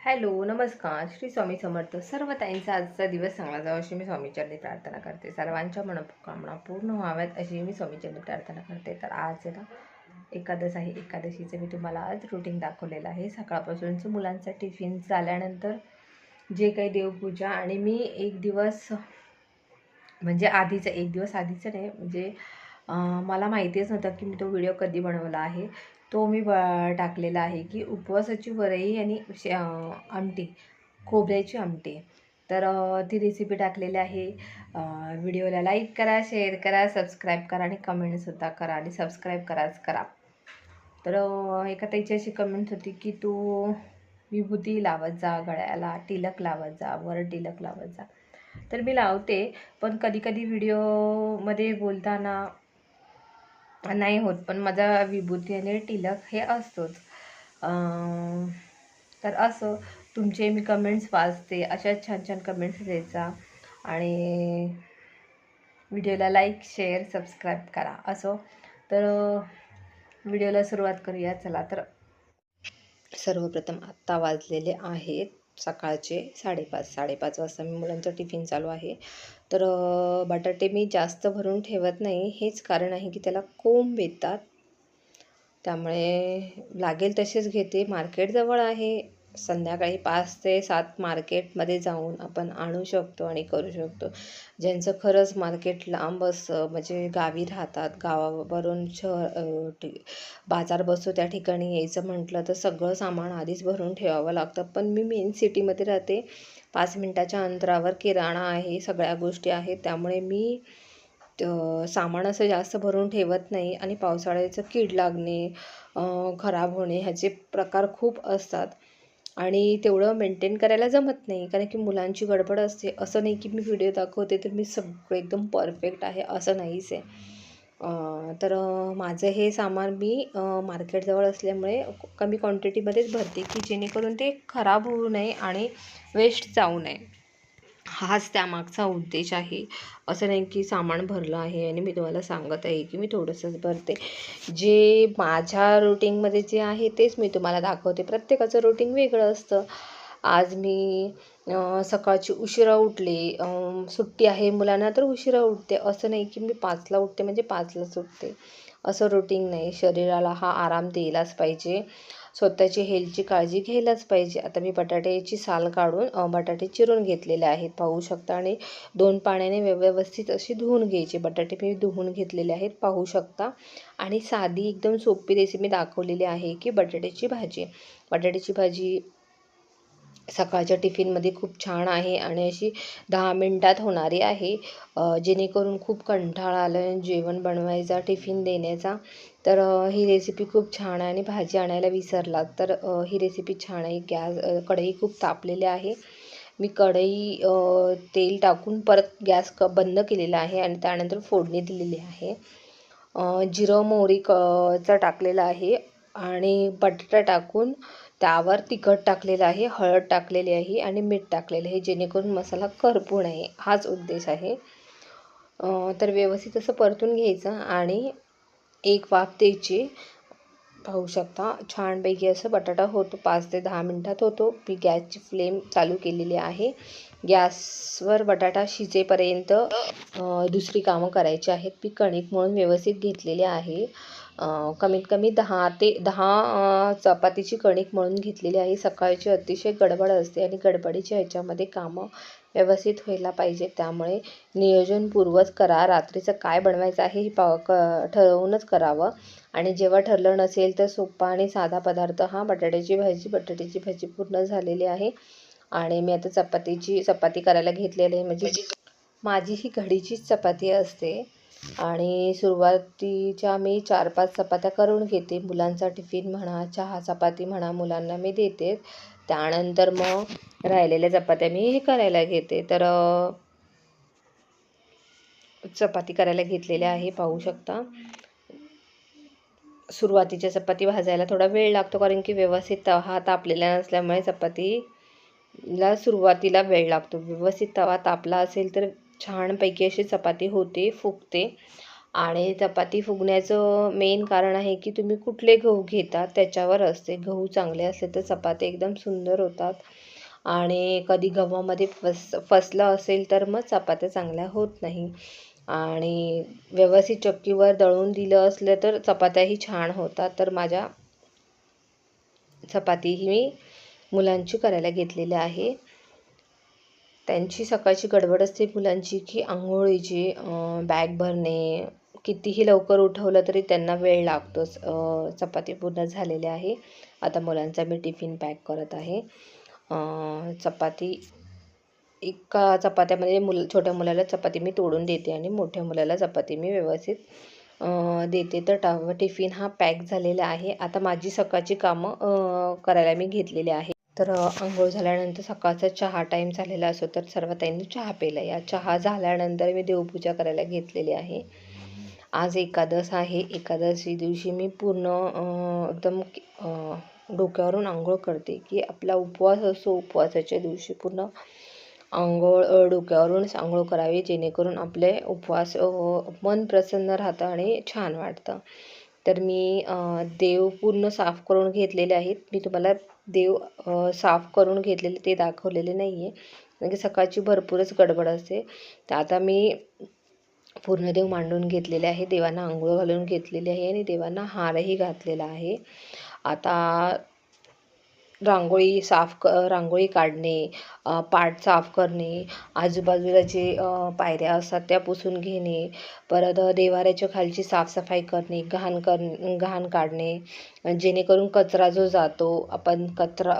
Hello नमस्कार. श्री स्वामी समर्थ. सर्व ताईंचा आजचा दिवस चांगला जावा अशी मी स्वामीचरणी प्रार्थना करते. सर्वांच्या मनोकामना पूर्ण व्हाव्यात अशी मी स्वामीचरणी प्रार्थना करते. तर आज ना एकादश आहे. एकादशीचं मी तुम्हाला आज रुटीन दाखवलेलं आहे. सकाळपासूनचं मुलांचा टिफिन झाल्यानंतर जे काही देवपूजा आणि मी एक दिवस म्हणजे आधीचं एक दिवस आधीचं नाही म्हणजे मला माहितीच नव्हतं की मी तो व्हिडिओ कधी बनवला आहे. तो मी ब टाकलेला आहे की उपवासाची वरई आणि शे आमटी खोबऱ्याची आमटी. तर ती रेसिपी टाकलेली आहे. व्हिडिओला लाईक करा शेअर करा सबस्क्राईब करा आणि कमेंटसुद्धा करा आणि सबस्क्राईब कराच करा. तर एका त्याची अशी कमेंट होती की तू विभूती लावत जा गळ्याला टिलक लावत जा वर टिलक लावत जा. तर मी लावते पण कधी कधी व्हिडिओमध्ये बोलताना नाही होत. पण माझा विभूती आणि टिलक हे असतोच. तर असं तुमचे मी कमेंट्स वाचते. अशा छान छान कमेंट्स द्यायचा. आणि व्हिडिओला लाईक शेअर सबस्क्राईब करा. असो. तर व्हिडिओला सुरुवात करूया. चला तर सर्वप्रथम आत्ता वाजलेले आहेत. सकाळचे साडेपाच साडेपाच वाजता मी मुलांचा टिफिन चालू आहे. तर बटाटे मी जास्त भरून ठेवत नाही. हेच कारण आहे की त्याला कोंब येतात. त्यामुळे लागेल तसेच घेते. मार्केट जवळ आहे. संध्याकाळी पाच ते सात मार्केटमध्ये जाऊन आपण आणू शकतो आणि करू शकतो. ज्यांचं खरंच मार्केट लांब असं म्हणजे गावी राहतात गावावरून शहर बाजार बसतो त्या ठिकाणी यायचं म्हटलं तर सगळं सामान आधीच भरून ठेवावं लागतं. पण मी मेन सिटीमध्ये राहते. पाच मिनटाच्या अंतरावर किराणा आहे सगळ्या गोष्टी आहेत. त्यामुळे मी सामान असं जास्त भरून ठेवत नाही आणि पावसाळ्याचं कीड लागणे खराब होणे ह्याचे प्रकार खूप असतात. आणि तेवढं मेंटेन करायला जमत नाही. कारण की मुलांची गडबड असते. असं नाही की मी व्हिडिओ दाखवते तर मी सगळं एकदम परफेक्ट आहे. असं नाहीच आहे. तर माझं हे सामान मी मार्केटजवळ असल्यामुळे कमी क्वांटिटीमध्येच भरते की जेणेकरून ते खराब होऊ नये आणि वेस्ट जाऊ नये. हाच त्यामागचा उद्देश आहे. असं नाही की सामान भरलं आहे आणि मी तुम्हाला सांगत आहे की मी थोडंसंच भरते. जे माझ्या रुटीनमध्ये जे आहे तेच मी तुम्हाला दाखवते. प्रत्येकाचं रुटीन वेगळं असतं. आज मी सकाळची उशिरा उठले. सुट्टी आहे मुलांना तर उशिरा उठते. असं नाही की मी पाचला उठते म्हणजे पाचलाच उठते. असं रुटीन नाही. शरीराला हा आराम द्यायलाच पाहिजे. स्वतःची हेल्थची काळजी घ्यायलाच पाहिजे. आता मी बटाट्याची साल काढून बटाटे चिरून घेतलेले आहेत. पाहू शकता आणि दोन पाण्याने व्यव- व्यवस्थित अशी धुवून घ्यायची. बटाटे मी धुवून घेतलेले आहेत पाहू शकता. आणि साधी एकदम सोपी रेसिपी दाखवलेली आहे की बटाट्याची भाजी. बटाट्याची भाजी सकाळच्या टिफिनमध्ये खूप छान आहे आणि अशी दहा मिनटात होणारी आहे. जेणेकरून खूप कंटाळा आलं आहे जेवण बनवायचा टिफिन देण्याचा. तर ही रेसिपी खूप छान आहे आणि भाजी आणायला विसरलात. तर ही रेसिपी छान आहे. गॅस कढई खूप तापलेली आहे. मी कढई तेल टाकून परत गॅस क बंद केलेला आहे आणि त्यानंतर फोडणी दिलेली आहे. जिरं मोहरी क चा टाकलेला आहे आणि बटाटा टाकून त्यावर तिखट टाकलेलं आहे हळद टाकलेली आहे आणि मीठ टाकलेलं आहे जेणेकरून मसाला करपू नये हाच उद्देश आहे. तर व्यवस्थित असं परतून घ्यायचं आणि एक वाफ द्यायची. पाहू शकता छानपैकी असं बटाटा होतो पाच ते दहा मिनटात होतो. मी गॅसची फ्लेम चालू केलेली आहे. गॅसवर बटाटा शिजेपर्यंत दुसरी कामं करायची आहेत. मी कणिक म्हणून व्यवस्थित घेतलेली आहे. कमीत कमी दहा ते दहा चपातीची कणिक मळून घेतलेली आहे. सकाळची अतिशय गडबड असते आणि गडबडीच्या ह्याच्यामध्ये कामं व्यवस्थित व्हायला पाहिजे. त्यामुळे नियोजनपूर्वच करा. रात्रीचं काय बनवायचं आहे हे पाव क ठरवूनच करावं. आणि जेव्हा ठरलं नसेल तर सोपा आणि साधा पदार्थ. हा बटाट्याची भाजी बटाट्याची भाजी पूर्ण झालेली आहे. आणि मी आता चपातीची चपाती करायला घेतलेली आहे. म्हणजे माझी ही घडीचीच चपाती असते. आणि सुरुवातीच्या मी चार पाच चपात्या करून घेते. मुलांचा टिफिन म्हणा चहा चपाती म्हणा मुलांना मी देते. त्यानंतर मग राहिलेल्या चपात्या मी हे करायला घेते. तर चपाती करायला घेतलेल्या आहे पाहू शकता. सुरुवातीच्या चपाती भाजायला थोडा वेळ लागतो कारण की व्यवस्थित तवा तापलेला नसल्यामुळे चपातीला सुरुवातीला वेळ लागतो. व्यवस्थित तवा तापला असेल तर छानपैकी अशी चपाती होते फुगते. आणि चपाती फुगण्याचं मेन कारण आहे की तुम्ही कुठले गहू घेता त्याच्यावर असते. गहू चांगले असले तर चपाती एकदम सुंदर होतात. आणि कधी गव्हामध्ये फस फसलं असेल तर मग चपात्या चांगल्या होत नाही. आणि व्यवस्थित चक्कीवर दळून दिलं असलं तर चपात्याही छान होतात. तर माझ्या चपातीही मी मुलांची करायला घेतलेली आहे. त्यांची सकाळची गडबड असते मुलांची की आंघोळीची बॅग भरणे कितीही लवकर उठवलं तरी त्यांना वेळ लागतोच. चपाती पूर्ण झालेली आहे. आता मुलांचा मी टिफिन पॅक करत आहे. चपाती एका चपात्यामध्ये मुल छोट्या मुलाला चपाती मी तोडून देते आणि मोठ्या मुलाला चपाती मी व्यवस्थित देते. तर टा टिफिन हा पॅक झालेला आहे. आता माझी सकाळची कामं करायला मी घेतलेली आहे. तर आंघोळ झाल्यानंतर सकाळचा चहा टाईम झालेला असो तर सर्व ताईंनी चहा प्यायला या. चहा झाल्यानंतर मी देवपूजा करायला घेतलेली आहे. आज एकादश आहे. एकादशी दिवशी मी पूर्ण एकदम डोक्यावरून आंघोळ करते की आपला उपवास असो उपवासाच्या दिवशी पूर्ण आंघोळ डोक्यावरून आंघोळ करावी जेणेकरून आपले उपवास मन प्रसन्न राहतं आणि छान वाटतं. तर मी देव पूर्ण साफ करून घेतलेले आहेत. मी तुम्हाला देव साफ करून घेतलेले ते दाखवलेले नाही आहे कारण म्हणजे की सकाळची भरपूरच गडबड असते. तर आता मी पूर्ण देव मांडून घेतलेले आहे. देवांना आंघोळ घालून घेतलेली आहे आणि देवांना हारही घातलेला आहे. आता रांगोळी साफ क रांगोळी काढणे पाट साफ करणे आजूबाजूला जे पायऱ्या असतात त्या पुसून घेणे परत देवाऱ्याच्या खालची साफसफाई करणे घाण कर घाण काढणे जेणेकरून कचरा जो जातो आपण कचरा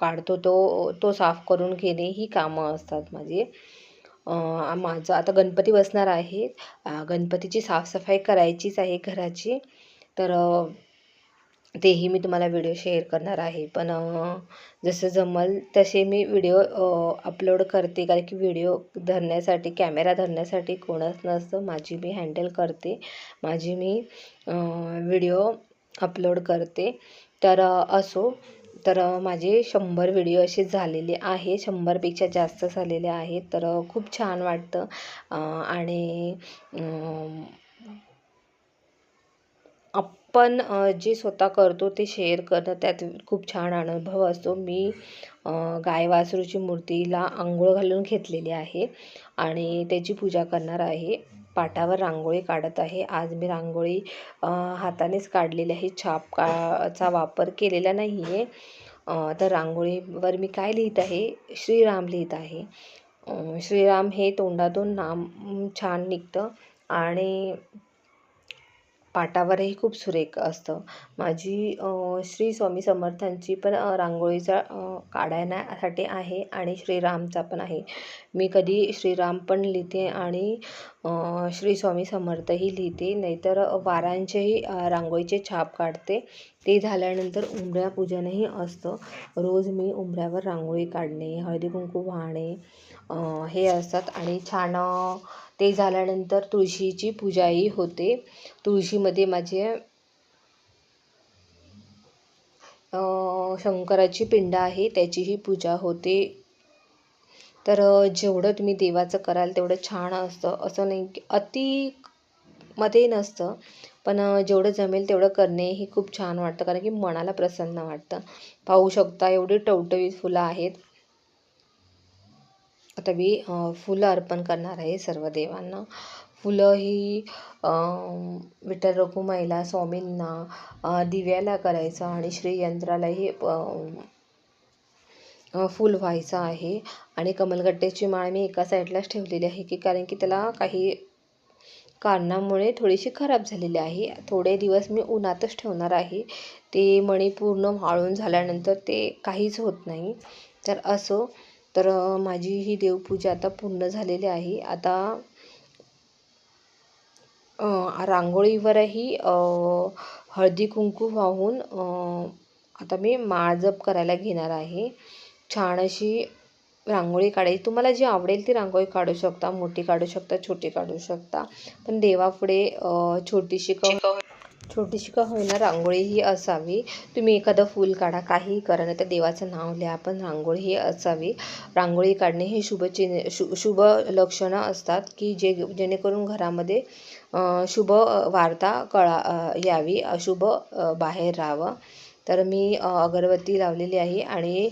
काढतो तो तो साफ करून घेणे ही कामं असतात माझी. माझं आता गणपती बसणार आहे गणपतीची साफसफाई करायचीच आहे घराची. तर तेही मी तुम्हाला व्हिडिओ शेअर करणार आहे. पण जसं जमल तसे मी व्हिडिओ अपलोड करते. कारण की व्हिडिओ धरण्यासाठी कॅमेरा धरण्यासाठी कोणच नसतं. माझी मी हँडल करते. माझी मी व्हिडिओ अपलोड करते. तर असो. तर माझे शंभर व्हिडिओ असे झालेले आहे शंभरपेक्षा जास्त झालेले आहेत. तर खूप छान वाटतं. आणि पण जे स्वतः करतो ते शेअर करणं त्यात खूप छान अनुभव असतो. मी गाय वासरूची मूर्तीला आंघोळ घालून घेतलेली आहे आणि त्याची पूजा करणार आहे. पाटावर रांगोळी काढत आहे. आज मी रांगोळी हातानेच काढलेली आहे. छाप का वापर केलेला नाही आहे तर रांगोळीवर मी काय लिहित आहे? श्रीराम लिहित आहे. श्रीराम हे तोंडातून नाम छान निघतं आणि पाटावरही खूप सुरेख असतं. माझी श्री स्वामी समर्थांची पण रांगोळीचा काढण्यासाठी आहे आणि श्रीरामचा पण आहे. मी कधी श्रीराम पण लिहिते आणि श्री स्वामी समर्थही लिहिते नाहीतर वारांचेही रांगोळीचे छाप काढते. ते झाल्यानंतर उंबऱ्या पूजनही असतं. रोज मी उंबऱ्यावर रांगोळी काढणे हळदी कुंकू वाहणे हे असतात. आणि छान ते झाल्यानंतर तुळशीची पूजाही होते. तुळशीमध्ये माझे शंकराची पिंड आहे त्याचीही पूजा होते. तर जेवढं तुम्ही देवाचं कराल तेवढं छान असतं. असं नाही की अति मध्ये नसतं. पण जेवढं जमेल तेवढं करणे हे खूप छान वाटतं. कारण की मनाला प्रसन्न वाटतं. पाहू शकता एवढी टवटवीत फुलं आहेत. आता मी फुलं अर्पण करणार आहे सर्व देवांना. फुलं ही विठ्ठल रखुमाईला स्वामींना दिव्याला करायचं आणि श्रीयंत्रालाही फूल व्हायचं आहे. आणि कमलगट्ट्याची माळ मी एका साईडलाच ठेवलेली आहे की कारण की त्याला काही कारणामुळे थोडीशी खराब झालेली आहे. थोडे दिवस मी उन्हातच ठेवणार आहे. ते मणी पूर्ण वाळून झाल्यानंतर ते काहीच होत नाही. तर असो तर माझी ही देवपूजा आता पूर्ण झालेली आहे. आता रांगोळीवरही हळदी कुंकू वाहून आता मी माळ जप करायला घेणार आहे. छान अशी रांगोळी काढायची. तुम्हाला जी आवडेल ती रांगोळी काढू शकता मोठी काढू शकता छोटी काढू शकता. पण देवापुढे छोटीशी क छोटीशी का होईना रांगोळी ही असावी. तुम्ही एखादं फूल काढा काहीही करा नाही तर देवाचं नाव लिहा पण रांगोळी ही असावी. रांगोळी काढणे ही शुभ चिन्ह शु शुभ लक्षणं असतात की जे जेणेकरून घरामध्ये शुभ वार्ता कळा यावी अशुभ बाहेर राहावं. तर मी अगरबत्ती लावलेली आहे आणि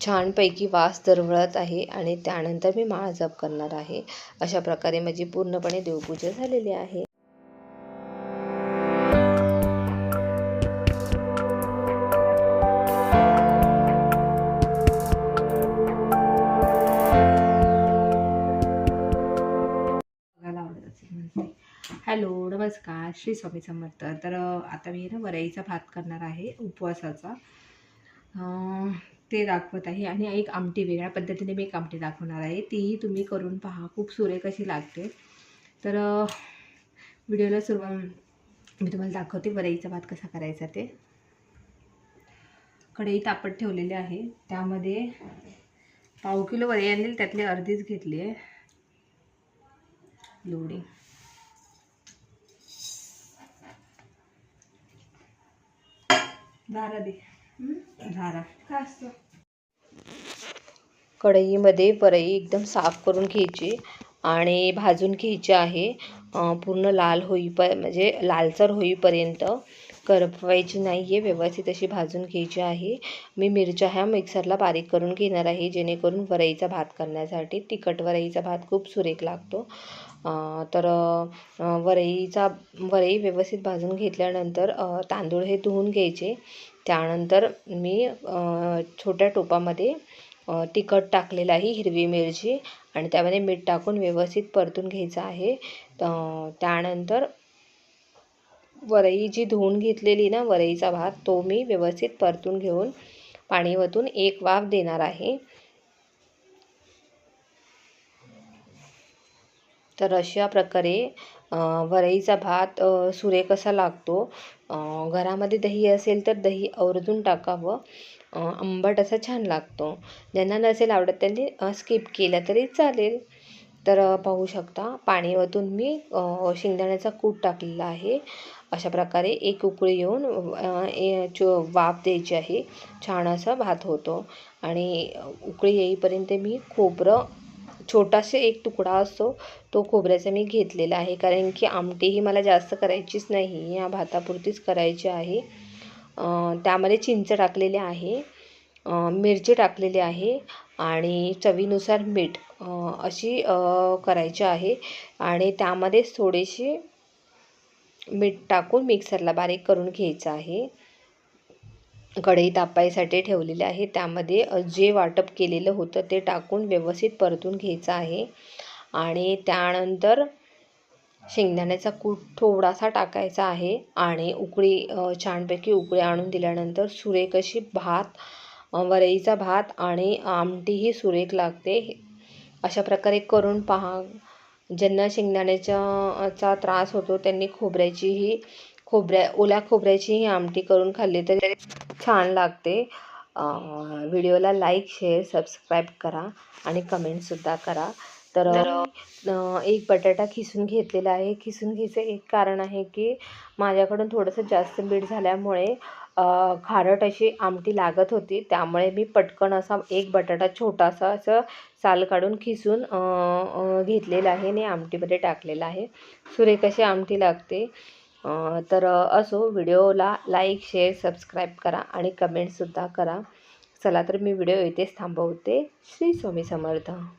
छानपैकी वास दरवळत आहे आणि त्यानंतर मी माळ जप करणार आहे. अशा प्रकारे माझी पूर्णपणे देवपूजा झालेली आहे. म्हणजे. हॅलो नमस्कार. श्री स्वामी समर्थ. तर आता मी ना वरईचा भात करणार आहे उपवासाचा. ते दाखवत आहे आणि एक आमटी वेगळ्या पद्धतीने मी एक आमटी दाखवणार आहे. तीही तुम्ही करून पहा खूप सुरेख अशी लागते. तर व्हिडिओला सुरुवात मी तुम्हाला दाखवते वरईचा भात कसा करायचा ते. कढई तापत ठेवलेले आहे. त्यामध्ये पाव किलो वरई आणली त्यातली अर्धीच घेतली आहे. लोडिंग. झारा दे. झारा काय असतं? कढईमध्ये वरई एकदम साफ करून घ्यायची आणि भाजून घ्यायची आहे. पूर्ण लाल होईप म्हणजे लालसर होईपर्यंत करपवायची नाही आहे व्यवस्थित अशी भाजून घ्यायची आहे. मी मिरच्या ह्या मिक्सरला बारीक करून घेणार आहे जेणेकरून वरईचा भात करण्यासाठी तिखट वरईचा भात खूप सुरेख लागतो. तर वरईचा वरई व्यवस्थित भाजून घेतल्यानंतर तांदूळ हे धुवून घ्यायचे. त्यानंतर मी छोट्या टोपामध्ये तिखट टाकलेलं आहे हिरवी मिरची आणि त्यामध्ये मीठ टाकून व्यवस्थित परतून घ्यायचं आहे. त्यानंतर वरई जी धुवून घेतलेली ना वरईचा भात तो मी व्यवस्थित परतून घेऊन पाणी वतून एक वाफ देणार आहे. तर अशा प्रकारे वरईचा भात सुरे सुरेख असा लागतो घरामध्ये दही असेल तर दही आवर्जून टाकावं. आंबट असा छान लागतो. ज्यांना नसेल आवडत त्यांनी स्किप केलं तरी चालेल. तर पाहू शकता पाणी ओतून मी शेंगदाण्याचा कूट टाकलेला आहे. अशा प्रकारे एक उकळी येऊन चो वाफ द्यायची आहे. छान असा भात होतो. आणि उकळी येईपर्यंत मी खोबरं छोटासा एक तुकडा असतो तो खोबऱ्याचा मी घेतलेला आहे. कारण की आमटी ही मला जास्त करायचीच नाही. या भातापुरतीच करायची आहे. त्यामध्ये चिंच टाकलेले आहे. मिरची टाकलेली आहे. आणि चवीनुसार मीठ अशी करायची आहे. आणि त्यामध्येच थोडीशी मीठ टाकून मिक्सरला बारीक करून घ्यायचं आहे. कढई तापायसाठी ठेवलेले आहे. त्यामध्ये जे वाटप केलेलं होतं ते टाकून व्यवस्थित परतून घ्यायचं आहे. आणि त्यानंतर शेंगदाण्याचा कूट थोडासा टाकायचा आहे. आणि उकळी छानपैकी उकळी आणून दिल्यानंतर सुरेख अशी भात वरईचा भात आणि आमटीही सुरेख लागते. अशा प्रकारे करून पहा. ज्यांना शेंगदाण्याच्या चा त्रास होतो त्यांनी खोबऱ्याचीही खोबऱ्या ओल्या खोबऱ्याचीही आमटी करून खाल्ली तरी छान लागते. व्हिडिओला लाईक शेअर सबस्क्राईब करा आणि कमेंटसुद्धा करा. तर एक बटाटा खिसून घेतलेला आहे. खिसून घ्यायचं एक कारण आहे की माझ्याकडून थोडंसं जास्त मीठ झाल्यामुळे खारट अशी आमटी लागत होती. त्यामुळे मी पटकन असा एक बटाटा छोटासा असं साल काढून खिसून घेतलेला आहे आणि आमटीमध्ये टाकलेला आहे. सुरेख अशी आमटी लागते. तर असो व्हिडिओला लाईक शेअर सबस्क्राईब करा आणि कमेंटसुद्धा करा. चला तर मी व्हिडिओ इथेच थांबवते. श्री स्वामी समर्थ.